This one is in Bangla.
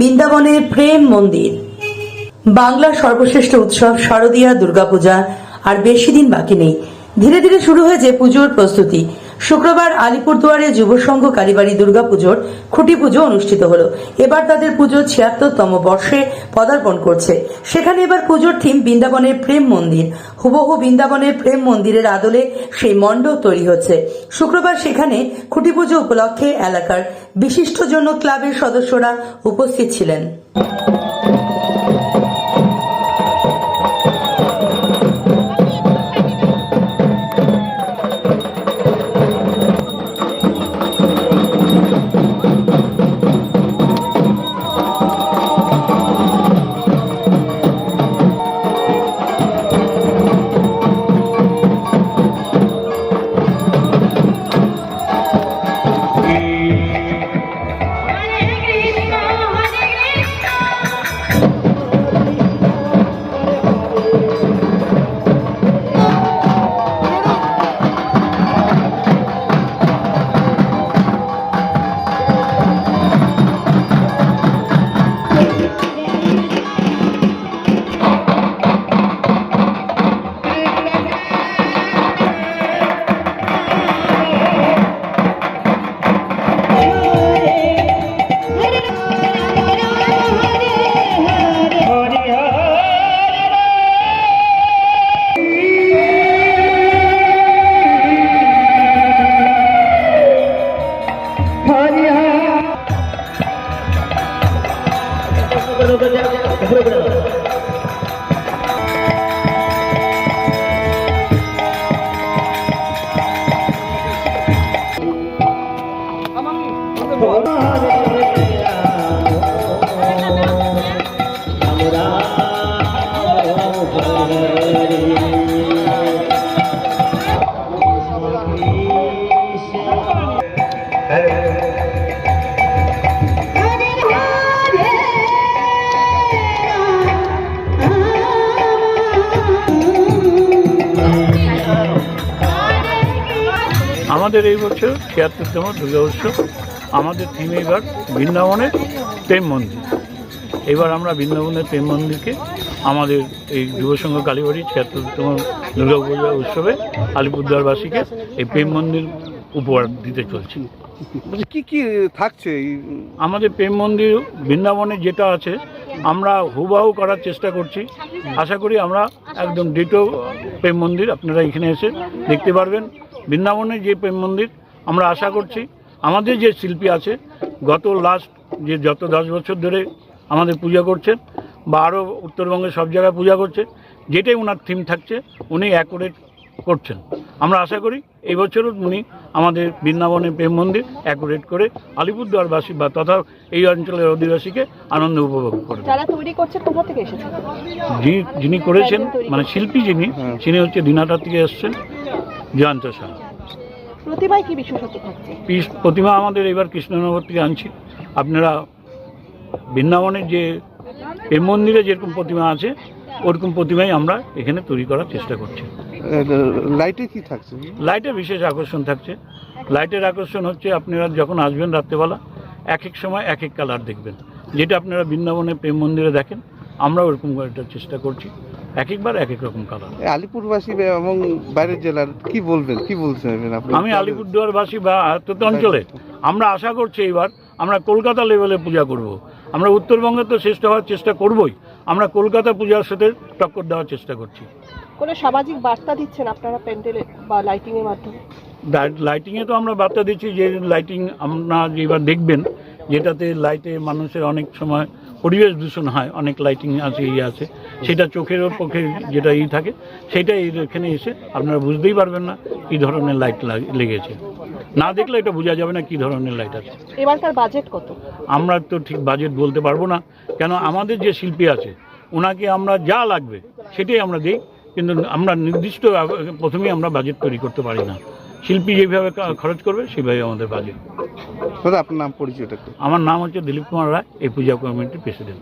বৃন্দাবনের প্রেম মন্দির। বাংলার সর্বশ্রেষ্ঠ উৎসব শারদীয়া দুর্গাপূজা, আর বেশি দিন বাকি নেই। ধীরে ধীরে শুরু হয়েছে পুজোর প্রস্তুতি। শুক্রবার আলিপুরদুয়ারে যুব সংঘ কালীবাড়ি দুর্গাপুজোর খুঁটি পুজো অনুষ্ঠিত হলো। এবার তাদের পুজো ছিয়াত্তরতম বর্ষে পদার্পণ করছে। সেখানে এবার পুজোর থিম বৃন্দাবনের প্রেম মন্দির। হুবহু বৃন্দাবনের প্রেম মন্দিরের আদলে সেই মণ্ডপ তৈরি হচ্ছে। শুক্রবার সেখানে খুঁটি পুজো উপলক্ষে এলাকার বিশিষ্টজন ক্লাবের সদস্যরা উপস্থিত ছিলেন। আমাদের এই বছর ছিয়াত্তরতম দুর্গা উৎসব। আমাদের থিম এবার বৃন্দাবনের প্রেম মন্দির। এবার আমরা বৃন্দাবনের প্রেম মন্দিরকে আমাদের এই যুবসংঘ কালীবাড়ি ছিয়াত্তরতম দুর্গা পূজা উৎসবে আলিপুরদুয়ারবাসীকে এই প্রেম মন্দির উপহার দিতে চলছি। কি কি থাকছে আমাদের প্রেম মন্দির বৃন্দাবনে যেটা আছে আমরা হুবাহু করার চেষ্টা করছি। আশা করি আমরা একদম ডিটো প্রেম মন্দির আপনারা এখানে এসে দেখতে পারবেন। বৃন্দাবনে যে প্রেম মন্দির আমরা আশা করছি আমাদের যে শিল্পী আছে গত লাস্ট যে যত দশ বছর ধরে আমাদের পূজা করছেন বা আরও উত্তরবঙ্গে সব জায়গায় পূজা করছে যেটাই ওনার থিম থাকছে উনি অ্যাকুরেট করছেন। আমরা আশা করি এই বছরও উনি আমাদের বৃন্দাবনের প্রেম মন্দির অ্যাকুরেট করে আলিপুরদুয়ারবাসী বা তথা এই অঞ্চলের অধিবাসীকে আনন্দ উপভোগ এসেছে? যিনি যিনি করেছেন মানে শিল্পী যিনি হ্যাঁ। তিনি হচ্ছে দিনাটা থেকে এসছেন জয়ন্ত শাহ প্রতিমায় কি বিশেষত্ব থাকছে? প্রতিমা আমাদের এবার কৃষ্ণনগর থেকে আনছি। আপনারা বৃন্দাবনের যে প্রেম মন্দিরে যেরকম প্রতিমা আছে ওরকম প্রতিমাই আমরা এখানে তৈরি করার চেষ্টা করছি। লাইটে কি থাকছে? লাইটের বিশেষ আকর্ষণ থাকছে। লাইটের আকর্ষণ হচ্ছে আপনারা যখন আসবেন রাত্রেবেলা এক এক সময় এক এক কালার দেখবেন। যেটা আপনারা বৃন্দাবনে প্রেম মন্দিরে দেখেন আমরা ওরকম একটা চেষ্টা করছি। এক একবার এক এক রকম কালার এই আলিপুরবাসী এবং বাইরের জেলার কি বলবেন? কি বলছেন আপনি? আমি আলিপুরদুয়ারবাসী বা আয়ত্ত অঞ্চলে। আমরা আশা করছি এবার আমরা কলকাতা লেভেলে পূজা করব। আমরা উত্তরবঙ্গে তো শ্রেষ্ঠ হওয়ার চেষ্টা করবই। আমরা কলকাতা পূজার সাথে টক্কর দেওয়ার চেষ্টা করছি। কোনো সামাজিক বার্তা দিচ্ছেন আপনারা প্যান্ডেলে বা লাইটিং এর মাধ্যমে? লাইটিংয়ে তো আমরা বার্তা দিচ্ছি যে লাইটিং আপনারা যে এবার দেখবেন যেটাতে লাইটে মানুষের অনেক সময় পরিবেশ দূষণ হয় অনেক লাইটিং আছে ইয়ে আছে। সেটা চোখের পক্ষে যেটা ই থাকে সেটা এখানে এসে আপনারা বুঝতেই পারবেন না কি ধরনের লাইট লেগেছে। না দেখলে এটা বোঝা যাবে না কি ধরনের লাইট আছে। এবারকার বাজেট কত? আমরা তো ঠিক বাজেট বলতে পারব না কেন আমাদের যে শিল্পী আছে ওনাকে আমরা যা লাগবে সেটাই আমরা দিই কিন্তু আমরা নির্দিষ্ট প্রথমেই আমরা বাজেট তৈরি করতে পারি না। শিল্পী যেভাবে খরচ করবে সেভাবে আমাদের বাজেট দাদা আপনার নাম পরিচয়টা আমার নাম হচ্ছে দিলীপ কুমার রায় এই পূজা কমিটির প্রেসিডেন্ট